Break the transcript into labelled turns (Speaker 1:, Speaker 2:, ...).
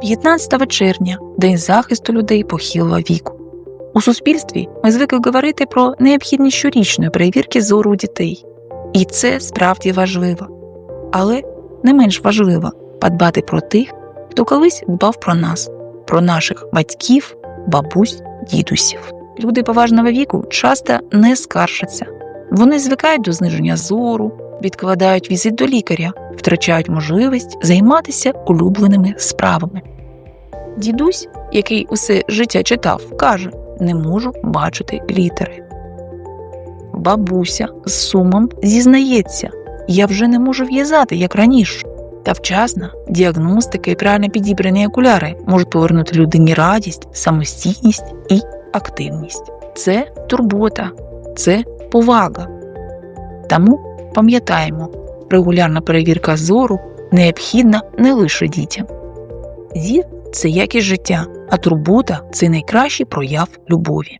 Speaker 1: 15 червня День захисту людей похилого віку. У суспільстві ми звикли говорити про необхідність щорічної перевірки зору дітей. І це справді важливо. Але не менш важливо подбати про тих, хто колись дбав про нас, про наших батьків, бабусь, дідусів. Люди поважного віку часто не скаржаться. Вони звикають до зниження зору, відкладають візит до лікаря, втрачають можливість займатися улюбленими справами. Дідусь, який усе життя читав, каже: не можу бачити літери. Бабуся з сумом зізнається, я вже не можу в'язати, як раніше. Та вчасна діагностика і правильно підібрані окуляри можуть повернути людині радість, самостійність і активність. Це турбота, це повага. Тому пам'ятаємо, регулярна перевірка зору необхідна не лише дітям. Зір це якість життя, а турбота це найкращий прояв любові.